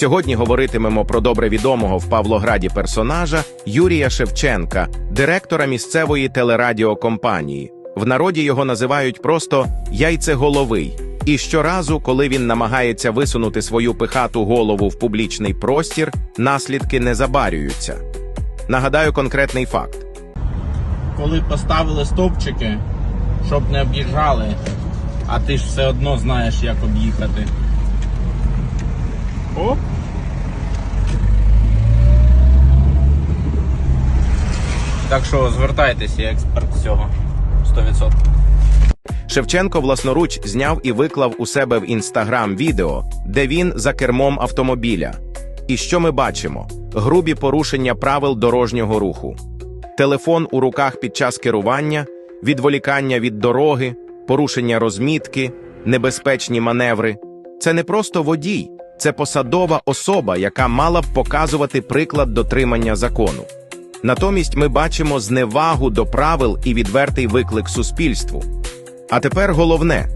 Сьогодні говоритимемо про добре відомого в Павлограді персонажа Юрія Шевченка, директора місцевої телерадіокомпанії. В народі його називають просто яйцеголовий. І щоразу, коли він намагається висунути свою пихату голову в публічний простір, наслідки не забарюються. Нагадаю конкретний факт. коли поставили стовпчики, щоб не об'їжджали, а ти ж все одно знаєш, як об'їхати. Оп. Так що звертайтеся, я експерт цього. 100%. Шевченко власноруч зняв і виклав у себе в інстаграм відео, де він за кермом автомобіля. І що ми бачимо? Грубі порушення правил дорожнього руху, телефон у руках під час керування, відволікання від дороги, порушення розмітки, небезпечні маневри. Це не просто водій, це посадова особа, яка мала б показувати приклад дотримання закону. Натомість ми бачимо зневагу до правил і відвертий виклик суспільству. А тепер головне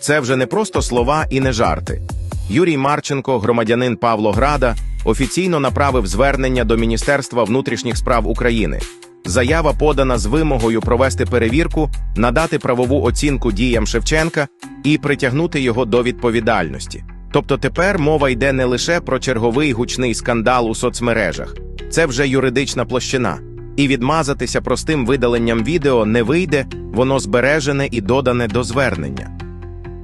це вже не просто слова і не жарти. Юрій Марченко, громадянин Павлограда, офіційно направив звернення до Міністерства внутрішніх справ України. Заява подана з вимогою провести перевірку, надати правову оцінку діям Шевченка і притягнути його до відповідальності. Тобто тепер мова йде не лише про черговий гучний скандал у соцмережах, це вже юридична площина. І відмазатися простим видаленням відео не вийде, воно збережене і додане до звернення.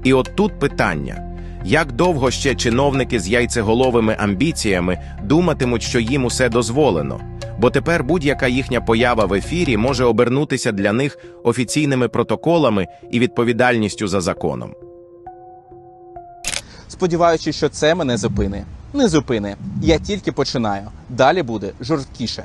І от тут питання: як довго ще чиновники з яйцеголовими амбіціями думатимуть, що їм усе дозволено? Бо тепер будь-яка їхня поява в ефірі може обернутися для них офіційними протоколами і відповідальністю за законом. Сподіваючись, що це мене зупини. Не зупини. Я тільки починаю. Далі буде жорсткіше.